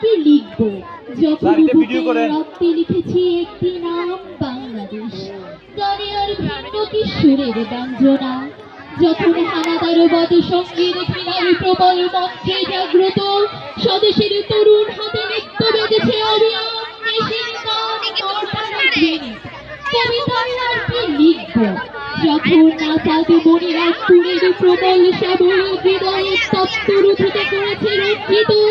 কি লিখব? যখন বুকে রক্তে লিখেছি একটি নাম বাংলাদেশ। গানে আর ভিন্ন কিশোরের ব্যঞ্জনা। যখন হানাদার বদ সংগীত ঘৃণার প্রবল মঞ্চে জাগ্রত স্বদেশের তরুণ হাতে নৃত্য বেঁধেছে যখন মনিরা সুরের প্রবল শ্যামল হৃদয়ে তপ্ত রুধিতে করেছে সারা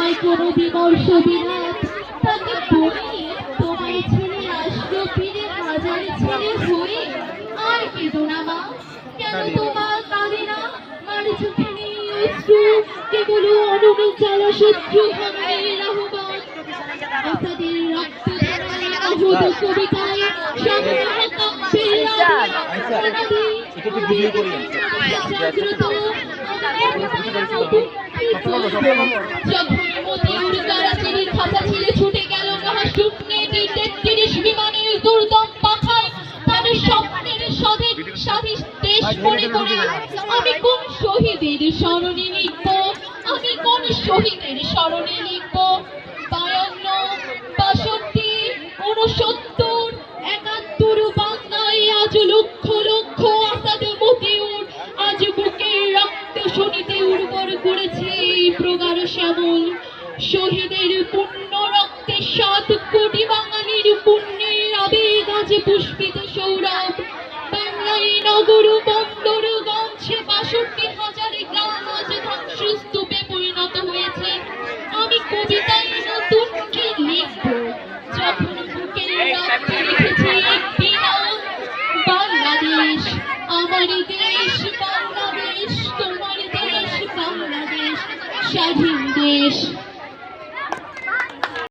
নয় কোনো বিমর্ষ বিরাট তাকে বলি তোমার ছেলে আসলো ফিরে হাজার ছেলে হয়ে। আর কেঁদো না মা কেন তোমার কাঁদে না? মার চোখে নেই অশ্রু? কেবল অনুরূপ জ্বালা শত্রু ভাঙনের আহ্বান আসাদের রক্ত আহত কবিতায় সামনে কাব্যের জাগ্রত যখন খাঁচা ছেড়ে ছুটে গেল কাহা শূন্যে তেত্রিশ বিমানের দুর্দম পাখায় তার স্বপ্নের স্বদেশ স্বাধীন দেশ মনে করে আমি কোন শহীদের স্মরণে লিখব? আমি কোন শহীদের স্মরণে লিখব? বায়ান্ন বাষট্টি উনসত্তর শ্যামল শহীদের পুণ্য রক্তে সাত কোটি বাঙালির পুণ্যের আবেগ আজ পুষ্পিত সৌরভ। বাংলায় নগর বন্দর গঞ্জে বাষট্টি হাজার গ্রাম আজ ধ্বংসস্তূপে পরিণত হয়েছে। আমি কবিতায় নতুন কি লিখব? যখন বুকের রক্তে লিখেছি একটি নাম বাংলাদেশ আমার স্বাধীন দেশ